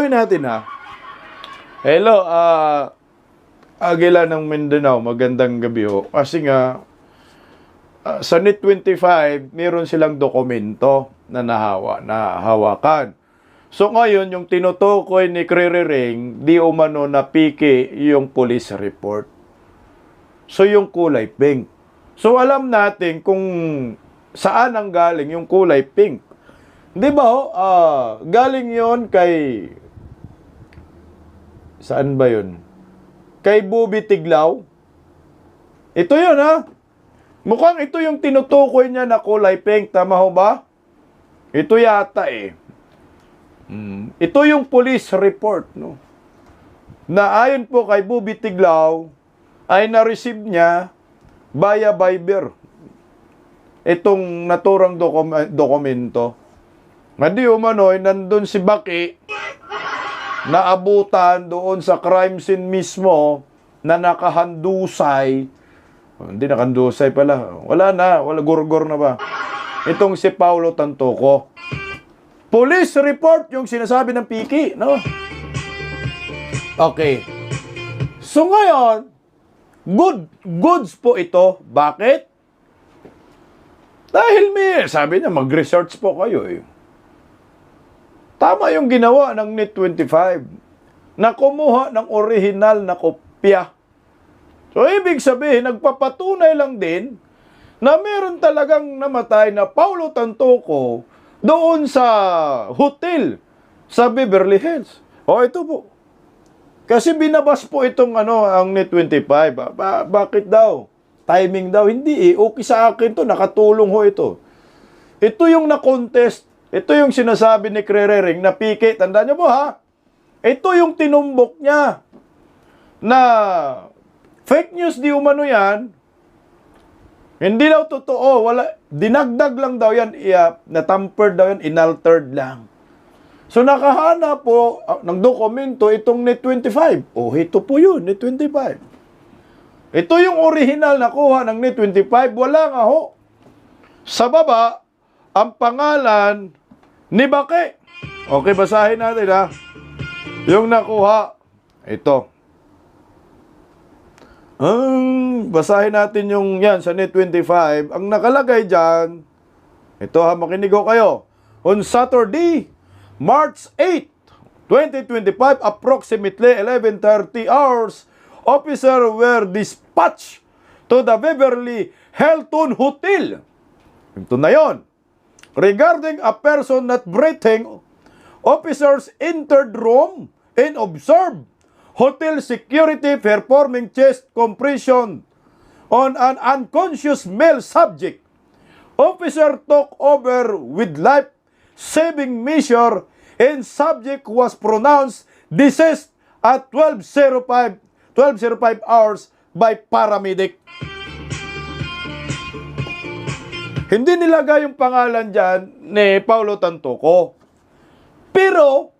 linawin natin ha. Hello, ah Agila ng Mindanao, magandang gabi ho. Kasi nga, ah, sa NIT 25, meron silang dokumento na nahawa, na hawakan. So ngayon, yung tinutukoy ni Kririring, di umano na piki yung police report. So yung kulay pink. So alam natin kung saan ang galing yung kulay pink. Di ba ho? Ah, galing yon kay... Saan ba yun? Kay Bubi Tiglaw. Ito yun ha. Mukhang ito yung tinutukoy niya na kulay pink. Tama ho ba? Ito yata eh. Mm. Ito yung police report, no? Na ayon po kay Bubi Tiglaw, ay na-receive niya via Viber. Itong naturang dokum- dokumento. Madi umano'y nandun si Baki naabutan doon sa crime scene mismo na nakahandusay. Hindi nakahandusay pala. Wala na. Wala gurgor na ba? Itong si Paulo Tantoco. Police report yung sinasabi ng Piki, no? Okay. So ngayon, good goods po ito. Bakit? Dahil may, sabi niya, mag-research po kayo eh. Tama yung ginawa ng NIT 25 na kumuha ng orihinal na kopya. So, ibig sabihin, nagpapatunay lang din na meron talagang namatay na Paulo Tantoco doon sa hotel sa Beverly Hills. O, ito po. Kasi binabas po itong ano, ang NIT 25. Ba- ba- bakit daw? Timing daw. Hindi eh. Okay sa akin to. Nakatulong ho ito. Ito yung na-contest. Ito yung sinasabi ni Krerering na pike. Tandaan niyo po ha. Ito yung tinumbok niya na fake news di umano yan. Hindi daw totoo. Wala, dinagdag lang daw yan. Iya, na-tampered daw yan. Inaltered lang. So nakahana po ah, ng dokumento itong NET 25. Oh, ito po yun, NET 25. Ito yung original na kuha ng NET 25. Wala nga ho. Sa baba, ang pangalan ni Bake. Okay, basahin natin ha. Yung nakuha, ito. Ang basahin natin yung yan sa net 25. Ang nakalagay dyan, ito ha, makinig ho kayo. On Saturday, March 8, 2025, approximately 11.30 hours, officer were dispatched to the Beverly Hilton Hotel. Ito na yon. Regarding a person not breathing, officers entered room and observed hotel security performing chest compression on an unconscious male subject. Officer took over with life-saving measure and subject was pronounced deceased at 12.05 12.05 hours by paramedic. Hindi nilagay yung pangalan dyan ni Paulo Tantoco. Pero,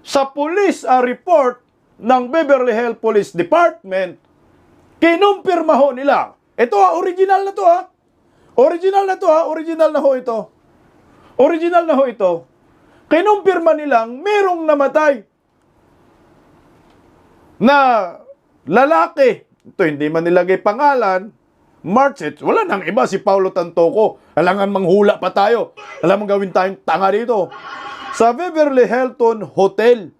sa police ah, report ng Beverly Hills Police Department, kinumpirma ho nila. Ito ha, original na to ha. Original na to ha, original na ho ito. Original na ho ito. Kinumpirma nilang merong namatay na lalaki. Ito, hindi man nilagay pangalan. March it. Wala nang iba si Paulo Tantoco. Alangan manghula pa tayo. Alam mo gawin tayong tanga dito. Sa Beverly Hilton Hotel.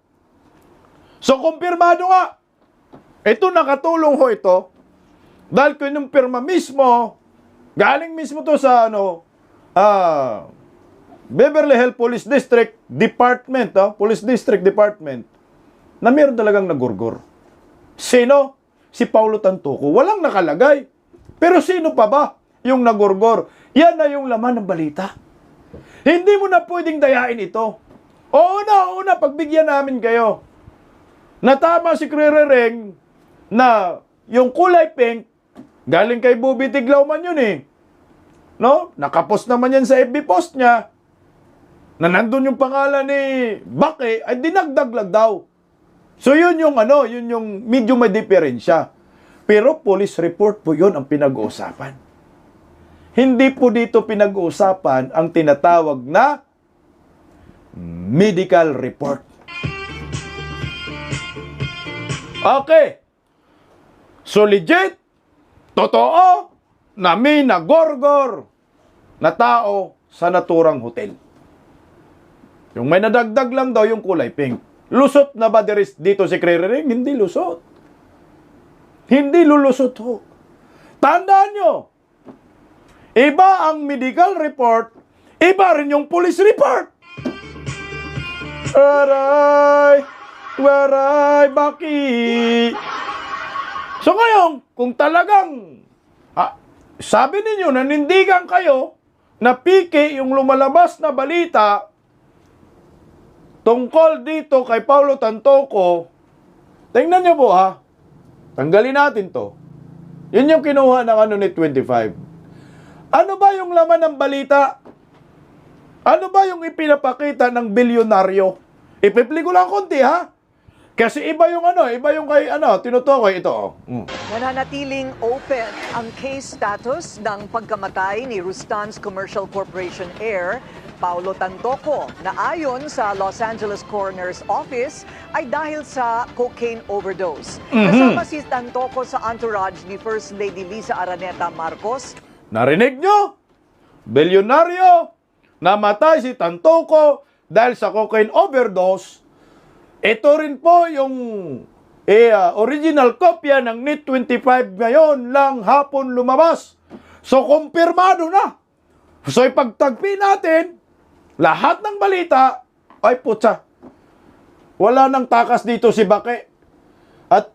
So, kumpirmado nga. Ito, nakatulong ho ito. Dahil kinumpirma mismo, galing mismo to sa ano, ah, Beverly Hills Police District Department, ah, Police District Department, na meron talagang nagurgur. Sino? Si Paulo Tantuco. Walang nakalagay. Pero sino pa ba yung nagurgor? Yan na yung laman ng balita. Hindi mo na pwedeng dayain ito. Oo na, oo na, pagbigyan namin kayo. Natama si Krerereng na yung kulay pink, galing kay Bubi Tiglaw man yun eh. No? Nakapost naman yan sa FB post niya na nandun yung pangalan ni Bake, ay dinagdag lang daw. So yun yung ano, yun yung medyo may diferensya. Pero police report po yun ang pinag-uusapan. Hindi po dito pinag-uusapan ang tinatawag na medical report. Okay. So legit, totoo, na may nagorgor na tao sa naturang hotel. Yung may nadagdag lang daw yung kulay pink. Lusot na ba dito si Kririring? Hindi lusot. Hindi lulusot ho. Tandaan nyo, iba ang medical report, iba rin yung police report. Aray! Waray! Baki! So ngayon, kung talagang ah, sabi ninyo nanindigan kayo na piki yung lumalabas na balita tungkol dito kay Paulo Tantoco, tingnan nyo po ha, tanggalin natin to. Yun yung kinuha ng ano ni 25. Ano ba yung laman ng balita? Ano ba yung ipinapakita ng bilyonaryo? Ipipli ko lang konti ha. Kasi iba yung ano, iba yung kay ano, tinutukoy ito. oh. Mm. Nananatiling open ang case status ng pagkamatay ni Rustan's Commercial Corporation Air, Paulo Tantoco, na ayon sa Los Angeles Coroner's Office ay dahil sa cocaine overdose. Kasama si Tantoco sa entourage ni First Lady Lisa Araneta Marcos, Narinig nyo? Bilyonaryo, namatay si Tantoco dahil sa cocaine overdose. Ito rin po yung eh, ah, original kopya ng NIT 25 ngayon lang hapon lumabas. So, kumpirmado na. So, ipagtagpi natin, lahat ng balita, ay putsa, wala nang takas dito si Bake. At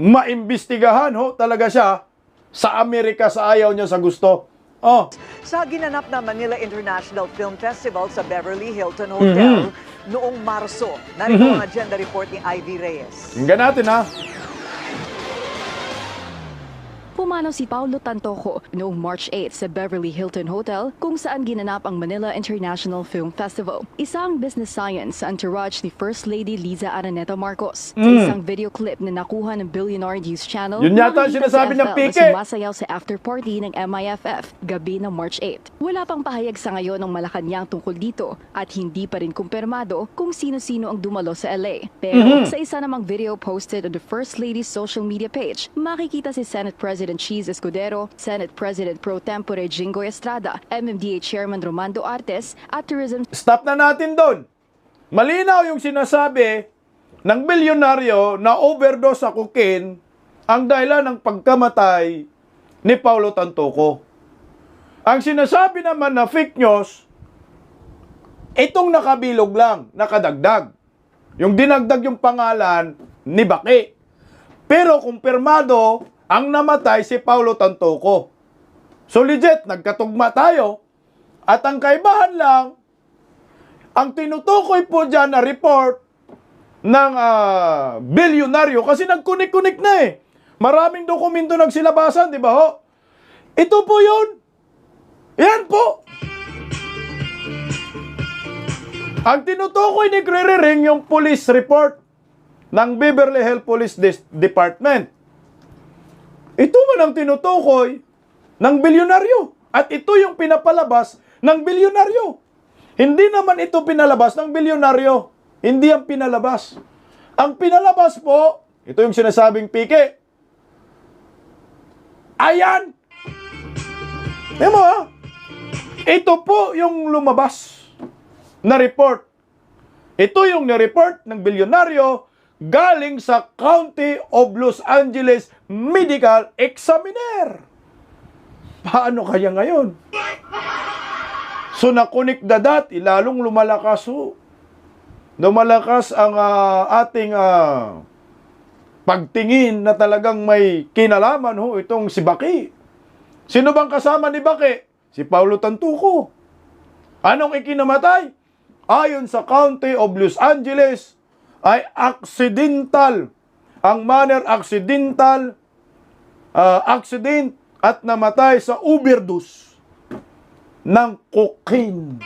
maimbestigahan ho talaga siya sa Amerika sa ayaw niya sa gusto. Oh, sa ginanap na Manila International Film Festival sa Beverly Hilton Hotel noong Marso. Narito ang agenda report ni Ivy Reyes. tingnan natin ha. Pumanaw si Paulo Tantoco noong March 8 sa Beverly Hilton Hotel kung saan ginanap ang Manila International Film Festival. Isang business science sa entourage ni First Lady Liza Araneta Marcos. Sa isang video clip na nakuha ng Billionaire News Channel, Yun yata ang sinasabi si ng Pike. sumasayaw sa after party ng MIFF gabi ng March 8. Wala pang pahayag sa ngayon ng Malacanang tungkol dito at hindi pa rin kumpirmado kung sino-sino ang dumalo sa LA. Pero sa isa namang video posted on the First Lady's social media page, makikita si Senate President Cheese Escudero, Senate President Pro Tempore Jingoy Estrada, MMDA Chairman Romando Artes at Tourism Stop na natin doon. Malinaw yung sinasabi ng bilyonaryo na overdose sa cocaine ang dahilan ng pagkamatay ni Paulo Tantoco. Ang sinasabi naman na fake news, itong nakabilog lang, nakadagdag. Yung dinagdag yung pangalan ni Baki. Pero kumpirmado, ang namatay si Paulo Tantoco. So legit, nagkatugma tayo. At ang kaibahan lang, ang tinutukoy po dyan na report ng ah, bilyonaryo kasi nagkunik-kunik na eh. Maraming dokumento nagsilabasan, di ba ho? Ito po yun. Yan po. Ang tinutukoy ni Ring yung police report ng Beverly Hills Police Department. Ito man ang tinutukoy ng bilyonaryo. At ito yung pinapalabas ng bilyonaryo. Hindi naman ito pinalabas ng bilyonaryo. Hindi ang pinalabas. Ang pinalabas po, ito yung sinasabing pike. Ayan! Ayan mo ha? Ito po yung lumabas na report. Ito yung ni-report ng bilyonaryo galing sa County of Los Angeles Medical Examiner. Paano kaya ngayon? So nakunik dadat, ilalong lumalakas ho. Lumalakas ang ah, ating ah, pagtingin na talagang may kinalaman ho itong si Baki. Sino bang kasama ni Baki? Si Paulo Tantuco. Anong ikinamatay? Ayon sa County of Los Angeles, ay accidental. Ang manner accidental, ah, accident at namatay sa overdose ng cocaine.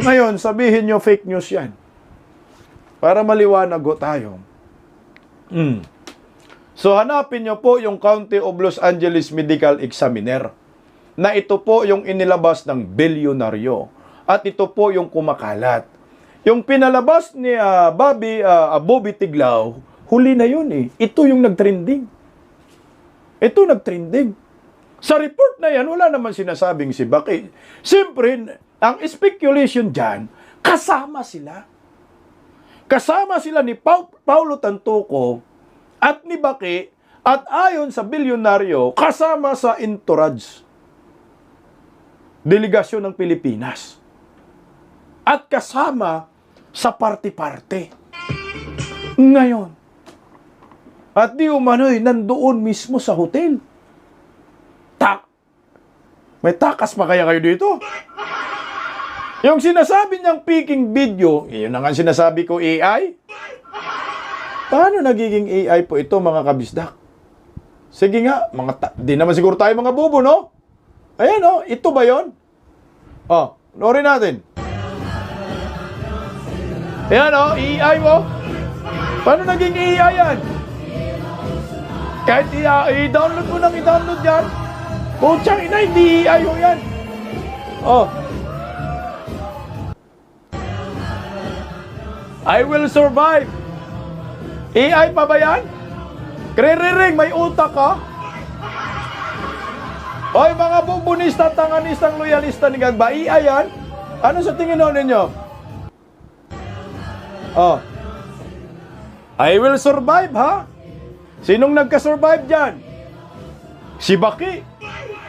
Ngayon, sabihin nyo fake news yan. Para maliwanag ho tayo. Mm. So hanapin nyo po yung County of Los Angeles Medical Examiner na ito po yung inilabas ng bilyonaryo at ito po yung kumakalat. Yung pinalabas ni ah, Bobby, ah, Bobby Tiglao, huli na yun eh. Ito yung nagtrending. Ito nagtrending. Sa report na yan, wala naman sinasabing si Baki. Siyempre, ang speculation dyan, kasama sila. Kasama sila ni Pau- Paulo Tantuco at ni Baki at ayon sa bilyonaryo, kasama sa Entourage. Delegasyon ng Pilipinas. At kasama sa party-party. Ngayon, at di umano'y nandoon mismo sa hotel. Tak. May takas pa kaya kayo dito? Yung sinasabi niyang peaking video, yun na nga sinasabi ko AI. Paano nagiging AI po ito mga kabisdak? Sige nga, mga ta- di naman siguro tayo mga bubo, no? Ayan, oh, ito ba yon? Oh, noorin natin. Ayan, oh, AI mo. Paano naging AI yan? Kahit i- i-download mo nang i-download yan. Putsang ina, hindi AI mo yan. Oh. I will survive. AI pa ba yan? Kririring, may utak ka? Hoy mga bubunista, tanganistang loyalista ni Gagba, AI yan? Ano sa tingin ninyo? Oh. I will survive, ha? Sinong nagka-survive dyan? Si Baki.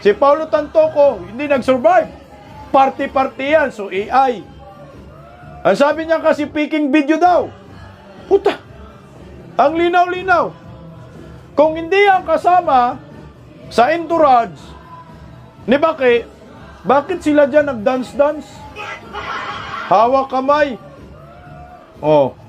Si Paulo Tantoco, hindi nag-survive. Party-party yan, so AI. Ang sabi niya kasi peaking video daw. Puta. Ang linaw-linaw. Kung hindi ang kasama sa entourage ni Baki, bakit sila dyan nag-dance-dance? Hawak kamay. Oh.